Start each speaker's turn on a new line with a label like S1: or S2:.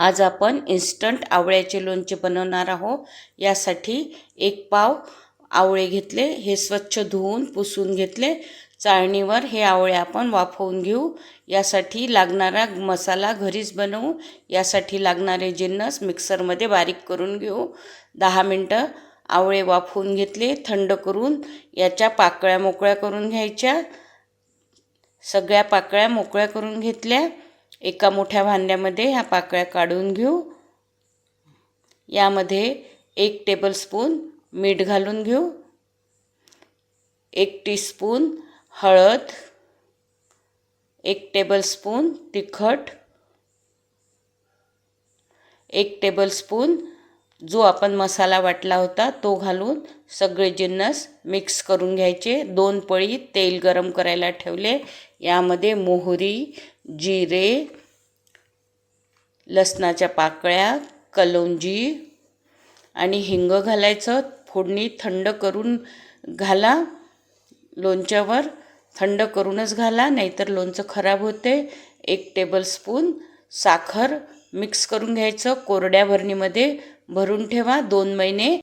S1: आज आपण इन्स्टंट आवळ्याचे लोणचे बनवणार आहोत. यासाठी एक पाव आवळे घेतले हे स्वच्छ धुवून पुसून घेतले. चाळणीवर हे आवळे आपण वाफवून घेऊ. यासाठी लागणारा मसाला घरीच बनवू. यासाठी लागणारे जिन्नस मिक्सरमध्ये बारीक करून घेऊ. दहा मिनटं आवळे वाफवून घेतले थंड करून याच्या पाकळ्या मोकळ्या करून घ्यायच्या. सगळ्या पाकळ्या मोकळ्या करून घेतल्या. एका मोठ्या भांड्यामध्ये ह्या पाकळ्या काढून घेऊ. यामध्ये एक टेबलस्पून मीठ घालून घेऊ. एक टीस्पून हळद. एक टेबलस्पून तिखट. एक टेबलस्पून जो आपण मसाला वाटला होता तो घालून सगळे जिन्नस मिक्स करून घ्यायचे. दोन पळी तेल गरम करायला ठेवले. यामध्ये मोहरी जिरे लसणाच्या पाकळ्या कलौंजी आणि हिंग घालायचं. फोडणी थंड करून घाला. लोणच्यावर थंड करूनच घाला नाहीतर लोणचं खराब होते. एक टेबलस्पून साखर मिक्स करून घ्यायचं. कोरड्या भरणीमध्ये भरून ठेवा दोन महिने.